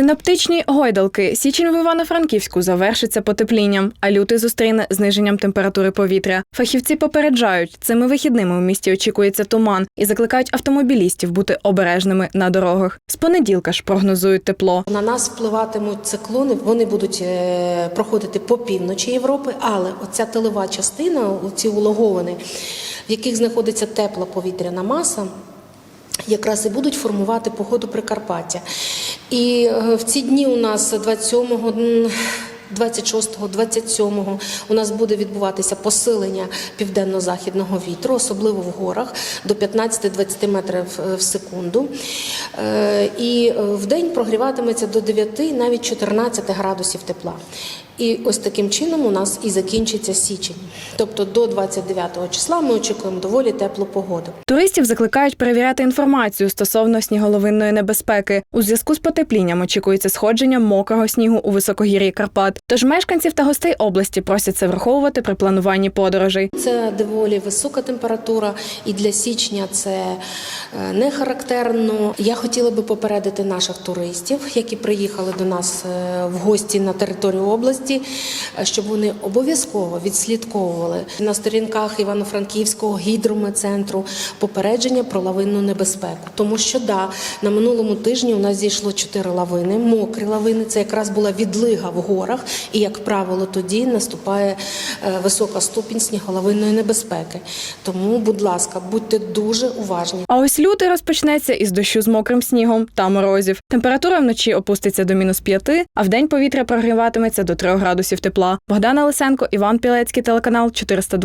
Синоптичні гойдалки. Січень в Івано-Франківську завершиться потеплінням, а лютий зустріне зниженням температури повітря. Фахівці попереджають, цими вихідними у місті очікується туман і закликають автомобілістів бути обережними на дорогах. З понеділка ж прогнозують тепло. На нас впливатимуть циклони. Вони будуть е, проходити по півночі Європи, але оця тилова частина, ці улоговини, в яких знаходиться тепла повітряна маса якраз і будуть формувати погоду Прикарпаття. І е, в ці дні у нас 27 26-27 у нас буде відбуватися посилення південно-західного вітру, особливо в горах до 15-20 метрів е, в секунду. Е, і е, в день прогріватиметься до 9, навіть 14 градусів тепла. І ось таким чином у нас і закінчиться січень. Тобто до 29 числа ми очікуємо доволі теплу погоду. Туристів закликають перевіряти інформацію стосовно сніголовинної небезпеки. У зв'язку з потеплінням очікується сходження мокрого снігу у високогір'ї Карпат. Тож мешканців та гостей області просять це враховувати при плануванні подорожей. Це доволі висока температура, і для січня це е, не характерно. Я хотіла би попередити наших туристів, які приїхали до нас е, в гості на територію області, е, щоб вони обов'язково відслідковували на сторінках Івано-Франківського гідрометцентру попередження про лавинну небезпеку. Тому що да, на минулому тижні у нас зійшло чотири лавини, мокрі лавини. Це якраз була відлига в горах, і як правило, тоді наступає е, висока ступінь сніголовинної небезпеки. Тому, будь ласка, будьте дуже уважні. А ось лютий розпочнеться із дощу з мокрим снігом та морозів. Температура вночі опуститься до мінус п'яти, а вдень повітря прогріватиметься до трьох градусів тепла. Богдана Лисенко, Іван Пілецький, телеканал 402.